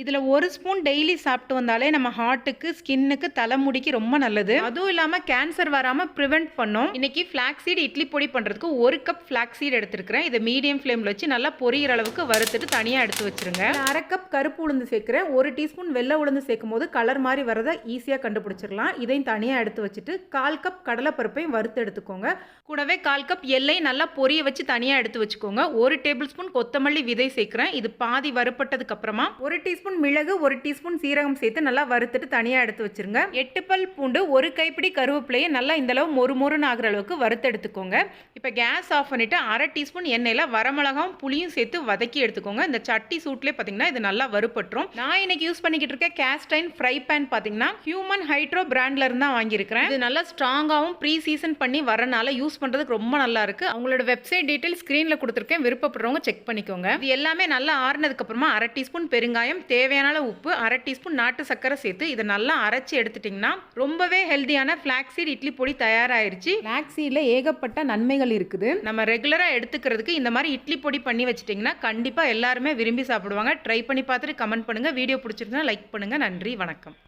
இதில் ஒரு spoon daily சாப்பிட்டு வந்தாலே நம்ம ஹார்ட்டுக்கு ஸ்கின்னுக்கு தலைமுடிக்கு ரொம்ப நல்லது. அதுவும் இல்லாமல் கேன்சர் வராமல் ப்ரிவெண்ட் பண்ணும். இன்னைக்கு ஃப்ளாக்ஸீட் இட்லி பொடி பண்ணுறதுக்கு ஒரு கப் ஃப்ளாக்ஸீட் எடுத்துருக்கிறேன். இதை மீடியம் ஃப்ளேமில் வச்சு நல்லா பொரியிற அளவுக்கு வறுத்துட்டு தனியாக எடுத்து வச்சிருங்க. அரை கப் கருப்பு உளுந்து சேர்க்குறேன். ஒரு டீஸ்பூன் வெள்ளை உளுந்து சேர்க்கும் போது கலர் மாதிரி வரதை ஈஸியாக கண்டுபிடிச்சிடலாம். இதையும் தனியாக எடுத்து வச்சுட்டு கால் கப் கடலைப்பருப்பையும் வறுத்து எடுத்துக்கோங்க. கூடவே கால் கப் எல்லையும் நல்லா பொரிய வச்சு தனியாக எடுத்து வச்சுக்கோங்க. ஒரு டேபிள் ஸ்பூன் கொத்தமல்லி விதை சேர்க்குறேன். இது பாதி வறுப்பட்டதுக்கு அப்புறமா ஒரு டீஸ்பூன் மிளகு ஒரு டீஸ்பூன் சீரகம் சேர்த்து நல்லா வறுத்துட்டு தனியாக எடுத்து வச்சுருங்க. எட்டு பல் பூண்டு ஒரு கைப்பிடி கருவேப்பிலையை நல்லா இந்த அளவு மொறு மொறுன்னு ஆகிற அளவுக்கு வறுத்து எடுத்துக்கோங்க. இப்போ கேஸ் ஆஃப் பண்ணிவிட்டு அரை டீஸ்பூன் எண்ணெயில் வரமிளகாவும் புளியும் சேர்த்து வதக்கி எடுத்துக்கோங்க. இந்த சட்டி சூட்லேயே பார்த்தீங்கன்னா இது நல்லா வறுப்பட்டுரும் நான் இன்னைக்கு யூஸ் பண்ணிக்கிட்டு இருக்க கேஸ்டைன் ஃப்ரை பேன் பார்த்தீங்கன்னா ஹியூமன் ஹைட்ரோ பிராண்ட்ல இருந்து தான் வாங்கியிருக்கிறேன். இது நல்லா ஸ்ட்ராங்காகவும் ப்ரீ சீசன் பண்ணி வரனால யூஸ் பண்ணுறதுக்கு ரொம்ப நல்லா இருக்கு. அவங்களோட வெப்சைட் டீட்டெயில் ஸ்க்ரீனில் கொடுத்துருக்கேன். விருப்பப்படுறவங்க செக் பண்ணிக்கோங்க. இது எல்லாமே நல்லா ஆறுனதுக்கு அப்புறமா அரை டீஸ்பூன் பெருங்காயம் தேவையான அளவு உப்பு அரை டீஸ்பூன் நாட்டு சர்க்கரை சேர்த்து இதை நல்லா அரைச்சி எடுத்துட்டிங்கன்னா ரொம்பவே ஹெல்தியான ஃப்ளாக்ஸீட் இட்லி பொடி தயாராயிருச்சு. ஃப்ளாக்ஸீடில் ஏகப்பட்ட நன்மைகள் இருக்குது. நம்ம ரெகுலராக எடுத்துக்கிறதுக்கு இந்த மாதிரி இட்லி பொடி பண்ணி வச்சிட்டிங்கன்னா கண்டிப்பாக எல்லாருமே விரும்பி சாப்பிடுவாங்க. ட்ரை பண்ணி பார்த்துட்டு கமெண்ட் பண்ணுங்கள் வீடியோ பிடிச்சிருந்தா லைக் பண்ணுங்கள் நன்றி. வணக்கம்.